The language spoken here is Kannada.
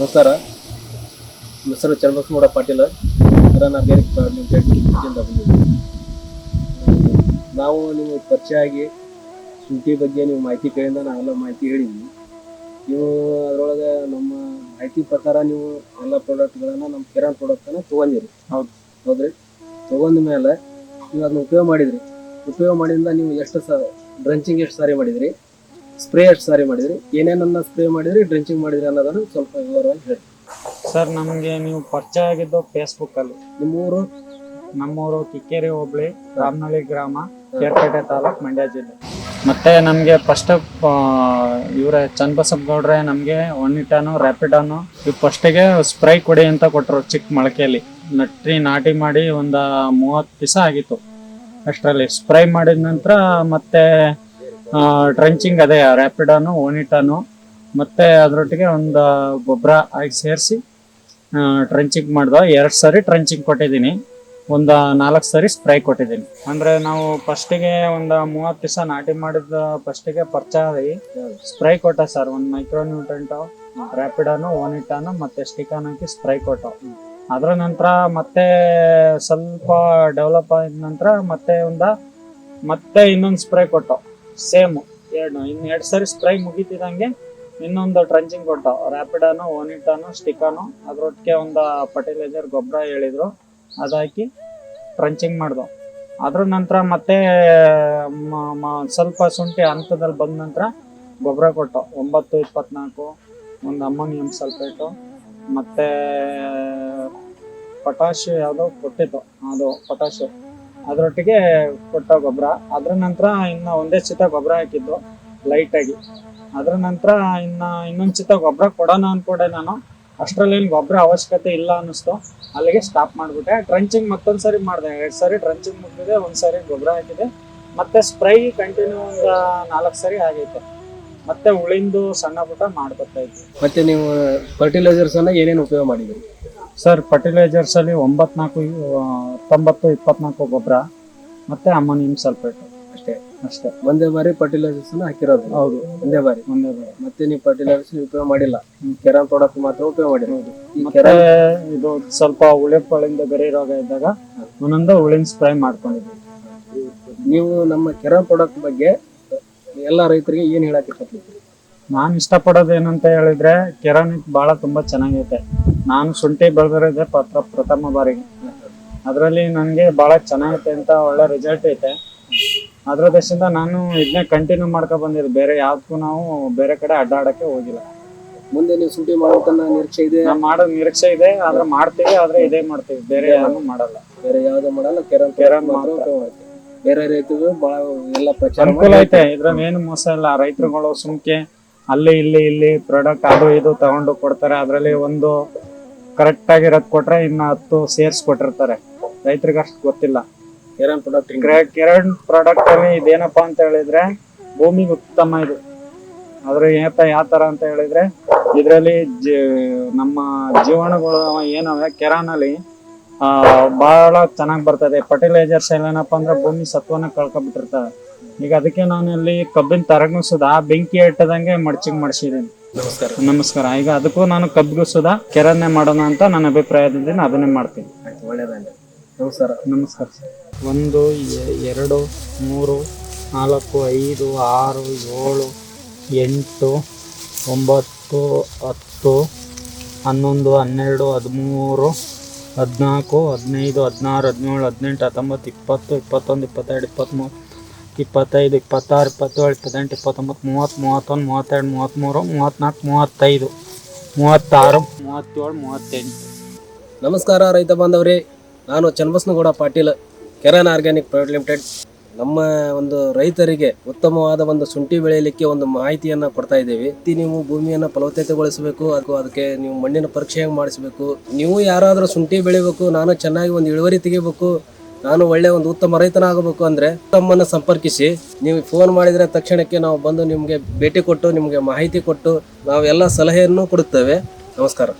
ನಮಸ್ಕಾರ. ನನ್ನ ಹೆಸರು ಚನ್ನಬಸಗೌಡ ಪಾಟೀಲ. ನಾನು ಬೇರೆ ಲಿಮಿಟೆಡ್ ಇಂದ ಬಂದಿದ್ದೀವಿ ನಾವು ನೀವು ಪರಿಚಯ ಆಗಿ ಶುಂಠಿ ಬಗ್ಗೆ ನೀವು ಮಾಹಿತಿ ಕೇಳಿಂದ ನಾವೆಲ್ಲ ಮಾಹಿತಿ ಹೇಳಿದ್ವಿ ನೀವು ಅದರೊಳಗೆ ನಮ್ಮ ಮಾಹಿತಿ ಪ್ರಕಾರ ನೀವು ಎಲ್ಲ ಪ್ರಾಡಕ್ಟ್ಗಳನ್ನು ನಮ್ಮ ಕಿರಾನ್ ಪ್ರಾಡಕ್ಟನ್ನು ತೊಗೊಂಡಿರಿ. ಹೌದು. ಹೌದ್ರಿ? ತೊಗೊಂಡ ಮೇಲೆ ನೀವು ಅದನ್ನ ಉಪಯೋಗ ಮಾಡಿದ್ರಿ. ಉಪಯೋಗ ಮಾಡಿದಿಂದ ನೀವು ಎಷ್ಟು ಸ ಡ್ರಂಚಿಂಗ್ ಎಷ್ಟು ಸಾರಿ ಮಾಡಿದ್ರಿ? ಸ್ಪ್ರೇ ಎಷ್ಟು ಸಾರಿ ಮಾಡಿದ್ರಿ. ಏನೇನನ್ನ ಸ್ಪ್ರೇ ಮಾಡಿದ್ರಿ ಡ್ರಿಂಚಿಂಗ್ ಮಾಡಿದ್ರಿ ಅನ್ನೋದನ್ನು ಸ್ವಲ್ಪ ವಿವರವಾಗಿ ಹೇಳಿ. ಸರ್ ನಮಗೆ ನೀವು ಪರಿಚಯ ಆಗಿದ್ದು ಫೇಸ್ಬುಕ್ ಅಲ್ಲಿ. ನಿಮ್ಮ ಊರು ನಮ್ಮೂರು ಕಿಕ್ಕೇರಿ ಹೋಬಳಿ ರಾಮನಹಳ್ಳಿ ಗ್ರಾಮ ಕೇರ್ಪೇಟೆ ತಾಲೂಕು ಮಂಡ್ಯ ಜಿಲ್ಲೆ. ಮತ್ತೆ ನಮಗೆ ಫಸ್ಟ್ ಇವರೇ ಚನ್ನಬಸಪ್ಪಗೌಡ್ರೆ ನಮಗೆ ಒನ್ನಿಟಾನು ರ್ಯಾಪಿಡಾನು ಇವು ಫಸ್ಟಿಗೆ ಸ್ಪ್ರೈ ಕೊಡಿ ಅಂತ ಕೊಟ್ಟರು ಚಿಕ್ಕ ಮೊಳಕೆಯಲ್ಲಿ. ನಟ್ಟಿ ನಾಟಿ ಮಾಡಿ ಒಂದು ಮೂವತ್ತು ದಿವಸ ಆಗಿತ್ತು ಅಷ್ಟರಲ್ಲಿ. ಸ್ಪ್ರೈ ಮಾಡಿದ ನಂತರ ಮತ್ತೆ ಟ್ರಂಚಿಂಗ್ ಅದೇ ರ್ಯಾಪಿಡಾನು ಓನಿಟಾನು ಮತ್ತೆ ಅದರೊಟ್ಟಿಗೆ ಒಂದು ಗೊಬ್ಬರ ಆಗಿ ಸೇರಿಸಿ ಟ್ರಂಚಿಂಗ್ ಮಾಡಿದ. ಎರಡು ಸರಿ ಟ್ರಂಚಿಂಗ್ ಕೊಟ್ಟಿದ್ದೀನಿ. ಒಂದು ನಾಲ್ಕು ಸರಿ ಸ್ಪ್ರೈ ಕೊಟ್ಟಿದ್ದೀನಿ. ಅಂದರೆ ನಾವು ಫಸ್ಟಿಗೆ ಒಂದು ಮೂವತ್ತು ದಿವಸ ನಾಟಿ ಮಾಡಿದ ಫಸ್ಟಿಗೆ ಪರ್ಚಾಗಿ ಸ್ಪ್ರೈ ಕೊಟ್ಟ ಸರ್ ಒಂದು ಮೈಕ್ರೋ ನ್ಯೂಟ್ರೆಂಟು ರ್ಯಾಪಿಡಾನು ಓನಿಟಾನು ಮತ್ತು ಸ್ಟಿಕಾನ್ ಹಾಕಿ ಸ್ಪ್ರೈ ಕೊಟ್ಟು. ಅದರ ನಂತರ ಮತ್ತೆ ಸ್ವಲ್ಪ ಡೆವಲಪ್ ಆದ ನಂತರ ಮತ್ತೆ ಒಂದು, ಮತ್ತೆ ಇನ್ನೊಂದು ಸ್ಪ್ರೇ ಕೊಟ್ಟು. ಸೇಮ್ ಎರಡು, ಇನ್ನು ಎರಡು ಸರಿ ಸ್ಪ್ರೈ ಮುಗಿತಿದಂಗೆ ಇನ್ನೊಂದು ಟ್ರಂಚಿಂಗ್ ಕೊಟ್ಟ ರ್ಯಾಪಿಡಾನು ಓನಿಟಾನು ಸ್ಟಿಕಾನು ಅದರೊಟ್ಟಿಗೆ ಒಂದು ಫರ್ಟಿಲೈಸರ್ ಗೊಬ್ಬರ ಹೇಳಿದ್ರು. ಅದಾಕಿ ಟ್ರಂಚಿಂಗ್ ಮಾಡ್ದು. ಅದ್ರ ನಂತರ ಮತ್ತೆ ಸ್ವಲ್ಪ ಶುಂಠಿ ಹಂತದಲ್ಲಿ ಬಂದ ನಂತರ ಗೊಬ್ಬರ ಕೊಟ್ಟು, ಒಂಬತ್ತು, ಇಪ್ಪತ್ನಾಲ್ಕು, ಒಂದು ಅಮೋನಿಯಂ ಸಲ್ಫೇಟು ಮತ್ತೆ ಪೊಟ್ಯಾಶ್ ಯಾವುದೋ ಕೊಟ್ಟಿತ್ತು, ಅದು ಪೊಟಾಶ್ ಅದರೊಟ್ಟಿಗೆ ಕೊಟ್ಟ ಗೊಬ್ಬರ. ಅದರ ನಂತರ ಇನ್ನು ಒಂದೇ ಚಿತ ಗೊಬ್ಬರ ಹಾಕಿದ್ದು ಲೈಟಾಗಿ ಅದರ ನಂತರ ಇನ್ನು ಇನ್ನೊಂದು ಚಿತ ಗೊಬ್ಬರ ಕೊಡೋಣ ಅಂದ್ಕೊಂಡೆ ನಾನು. ಅಷ್ಟರಲ್ಲಿ ಏನು ಗೊಬ್ಬರ ಅವಶ್ಯಕತೆ ಇಲ್ಲ ಅನ್ನಿಸ್ತು. ಅಲ್ಲಿಗೆ ಸ್ಟಾಪ್ ಮಾಡಿಬಿಟ್ಟೆ. ಟ್ರಂಚಿಂಗ್ ಮತ್ತೊಂದು ಸರಿ ಮಾಡಿದೆ. ಎರಡು ಸರಿ ಟ್ರಂಚಿಂಗ್ ಮುಗಿದಿದೆ ಒಂದು ಸಾರಿ ಗೊಬ್ಬರ ಹಾಕಿದೆ. ಮತ್ತೆ ಸ್ಪ್ರೈ ಕಂಟಿನ್ಯೂ ಒಂದು ನಾಲ್ಕು ಸಾರಿ ಆಗೈತೆ. ಮತ್ತೆ ಉಳಿಂದು ಸಣ್ಣ ಪುಟ್ಟ ಮಾಡ್ಕೊತಾ ಇದ್ವಿ. ಮತ್ತೆ ನೀವು ಫರ್ಟಿಲೈಸರ್ಸ್ ಎಲ್ಲ ಏನೇನು ಉಪಯೋಗ ಮಾಡಿದ್ರಿ? ಸರ್ ಫರ್ಟಿಲೈಸರ್ಸ್ ಅಲ್ಲಿ ಒಂಬತ್ನಾಲ್ಕು ಹತ್ತೊಂಬತ್ತು ಇಪ್ಪತ್ನಾಲ್ಕು ಗೊಬ್ಬರ ಮತ್ತೆ ಅಮೋನಿಯಂ ಸಲ್ಫೇಟ್ ಅಷ್ಟೇ ಅಷ್ಟೇ. ಒಂದೇ ಬಾರಿ ಫರ್ಟಿಲೈಸರ್ಸ್ ಹಾಕಿರೋದು? ಹೌದು. ಒಂದೇ ಬಾರಿ? ಒಂದೇ ಬಾರಿ. ಮತ್ತೆ ನೀವು ಫರ್ಟಿಲೈಸರ್ಸ್ ಉಪಯೋಗ ಮಾಡಿಲ್ಲ? ಕೆರಾನ್ ಪ್ರಾಡಕ್ಟ್ ಮಾತ್ರ ಉಪಯೋಗ ಮಾಡಿರೋದು ಈ ಮತ್ತೆ ಇದು ಸ್ವಲ್ಪ ಉಳಿಪಳಿಂದ ಬೇರೆ ರೋಗ ಇದ್ದಾಗ ಒಂದೊಂದು ಉಳಿನ ಸ್ಪ್ರೈ ಮಾಡ್ಕೊಂಡಿದ್ವಿ. ನೀವು ನಮ್ಮ ಕೆರಾನ್ ಪ್ರಾಡಕ್ಟ್ ಬಗ್ಗೆ ಎಲ್ಲ ರೈತರಿಗೆ ಏನ್ ಹೇಳಕ್ ಇಷ್ಟಪಡ್ತೀರಿ? ನಾನು ಇಷ್ಟಪಡೋದು ಏನಂತ ಹೇಳಿದ್ರೆ ಕೆರಾನಿಕ್ ಬಹಳ ತುಂಬಾ ಚೆನ್ನಾಗೈತೆ. ನಾನು ಶುಂಠಿ ಬೆಳೆದಿರೋದೇ ಪತ್ರ ಪ್ರಥಮ ಬಾರಿಗೆ ಅದರಲ್ಲಿ ನನಗೆ ಬಹಳ ಚೆನ್ನಾಗೈತೆ ಅಂತ ಒಳ್ಳೆ ರಿಸಲ್ಟ್ ಐತೆ. ಅದ್ರ ದೇಶದಿಂದ ನಾನು ಇದನ್ನೇ ಕಂಟಿನ್ಯೂ ಮಾಡ್ಕೊ ಬಂದಿದ್ದು. ಬೇರೆ ಯಾವ್ದಕ್ಕೂ ನಾವು ಬೇರೆ ಕಡೆ ಅಡ್ಡಾಡಕ್ಕೆ ಹೋಗಿಲ್ಲ. ಮುಂದೆ ನೀವು ಶುಂಠಿ ಮಾಡೋದನ್ನ ನಿರೀಕ್ಷೆ ಇದೆ? ನಾನು ಮಾಡೋ ನಿರೀಕ್ಷೆ ಇದೆ ಆದ್ರೆ ಮಾಡ್ತೀವಿ ಆದ್ರೆ ಇದೇ ಮಾಡ್ತೀವಿ. ಬೇರೆ ಯಾರು ಮಾಡಲ್ಲ. ಬೇರೆ ಯಾವ್ದು ಮಾಡಲ್ಲ ಕೆರಾನ್ ಕೆರಾನ್ ಮಾತ್ರ. ಬೇರೆ ರೈತರು ಬಹಳ ಎಲ್ಲ ಪ್ರಚಾರ ಅನುಕೂಲ ಮಾಡಿ ಐತೆ. ಇದ್ರಲ್ಲಿ ಏನು ಮೋಸ ಇಲ್ಲ. ರೈತರುಗಳು ಸುಮ್ಕೆ ಅಲ್ಲಿ ಇಲ್ಲಿ ಇಲ್ಲಿ ಪ್ರಾಡಕ್ಟ್ ಅದು ಇದು ತಗೊಂಡು ಕೊಡ್ತಾರೆ. ಅದರಲ್ಲಿ ಒಂದು ಕರೆಕ್ಟ್ ಆಗಿರೋದ್ ಕೊಟ್ರೆ ಇನ್ನು ಹತ್ತು ಸೇರ್ಸ್ ಕೊಟ್ಟಿರ್ತಾರೆ. ರೈತರಿಗೆ ಅಷ್ಟು ಗೊತ್ತಿಲ್ಲ. ಕಿರಣ್ ಪ್ರಾಡಕ್ಟ್ ಕಿರಣ್ ಪ್ರಾಡಕ್ಟ್ ಅಲ್ಲಿ ಇದೇನಪ್ಪಾ ಅಂತ ಹೇಳಿದ್ರೆ ಭೂಮಿಗೆ ಉತ್ತಮ ಇದು. ಅದ್ರ ಏನಪ್ಪ ಯಾವ ತರ ಅಂತ ಹೇಳಿದ್ರೆ ಇದರಲ್ಲಿ ನಮ್ಮ ಜೀವನಗಳು ಏನವೆ? ಕೆರಾನಲ್ಲಿ ಆ ಬಹಳ ಚೆನ್ನಾಗಿ ಬರ್ತದೆ. ಫರ್ಟಿಲೈಸರ್ಸ್ ಏನಪ್ಪ ಅಂದ್ರೆ ಭೂಮಿ ಸತ್ವನ ಕಳ್ಕೊಬಿಟ್ಟಿರ್ತವೆ ಈಗ ಅದಕ್ಕೆ ನಾನು ಇಲ್ಲಿ ಕಬ್ಬಿನ ತರಗು ಸುಧಾ ಬೆಂಕಿ ಇಟ್ಟದಂಗೆ ಮಡ್ಚಿಂಗ್ ಮಾಡಿಸಿದ್ದೀನಿ ನಮಸ್ಕಾರ. ನಮಸ್ಕಾರ. ಈಗ ಅದಕ್ಕೂ ನಾನು ಕಬ್ಬಿಗೂ ಸುಧಾ ಕೆರನ್ನೇ ಮಾಡೋಣ ಅಂತ ನನ್ನ ಅಭಿಪ್ರಾಯದಿಂದ ಅದನ್ನೇ ಮಾಡ್ತೀನಿ. ಆಯ್ತು ಒಳ್ಳೇದಾಗಲಿ ನಮಸ್ಕಾರ ನಮಸ್ಕಾರ ಸರ್. ಒಂದು ಎ- ಎರಡು ಮೂರು ನಾಲ್ಕು ಐದು ಆರು ಏಳು ಎಂಟು ಒಂಬತ್ತು ಹತ್ತು ಹನ್ನೊಂದು ಹನ್ನೆರಡು ಹದಿಮೂರು ಹದಿನಾಲ್ಕು ಹದಿನೈದು ಹದಿನಾರು ಹದಿನೇಳು ಹದಿನೆಂಟು ಹತ್ತೊಂಬತ್ತು ಇಪ್ಪತ್ತು ಇಪ್ಪತ್ತೊಂದು ಇಪ್ಪತ್ತೆರಡು ಇಪ್ಪತ್ತ್ಮೂರು ಇಪ್ಪತ್ತೈದು, ಇಪ್ಪತ್ತಾರು, ಇಪ್ಪತ್ತೇಳು, ಇಪ್ಪತ್ತೆಂಟು, ಇಪ್ಪತ್ತೊಂಬತ್ತು, ಮೂವತ್ತು, ಮೂವತ್ತೊಂದು, ಮೂವತ್ತೆರಡು, ಮೂವತ್ತ್ಮೂರು, ಮೂವತ್ತ್ನಾಲ್ಕು, ಮೂವತ್ತೈದು, ಮೂವತ್ತಾರು, ಮೂವತ್ತೇಳು, ಮೂವತ್ತೆಂಟು. ನಮಸ್ಕಾರ ರೈತ ಬಾಂಧವರೇ. ನಾನು Channabasanagouda Patil, Keran organic private limited. ನಮ್ಮ ಒಂದು ರೈತರಿಗೆ ಉತ್ತಮವಾದ ಒಂದು ಶುಂಠಿ ಬೆಳೆಯಲಿಕ್ಕೆ ಒಂದು ಮಾಹಿತಿಯನ್ನು ಕೊಡ್ತಾ ಇದ್ದೇವೆ. ನೀವು ಭೂಮಿಯನ್ನು ಫಲವತ್ತತೆಗೊಳಿಸಬೇಕು, ಅದಕ್ಕೂ ಅದಕ್ಕೆ ನೀವು ಮಣ್ಣಿನ ಪರೀಕ್ಷೆ ಮಾಡಿಸಬೇಕು. ನೀವು ಯಾರಾದರೂ ಶುಂಠಿ ಬೆಳಿಬೇಕು, ನಾನು ಚೆನ್ನಾಗಿ ಒಂದು ಇಳುವರಿ ತೆಗಿಬೇಕು ನಾನು ಒಳ್ಳೆ ಒಂದು ಉತ್ತಮ ರೈತನಾಗಬೇಕು ಅಂದರೆ ತಮ್ಮನ್ನು ಸಂಪರ್ಕಿಸಿ, ನೀವು ಫೋನ್ ಮಾಡಿದರೆ ತಕ್ಷಣಕ್ಕೆ ನಾವು ಬಂದು ನಿಮಗೆ ಭೇಟಿ ಕೊಟ್ಟು, ನಿಮಗೆ ಮಾಹಿತಿ ಕೊಟ್ಟು, ನಾವೆಲ್ಲ ಸಲಹೆಯನ್ನು ಕೊಡುತ್ತೇವೆ. ನಮಸ್ಕಾರ.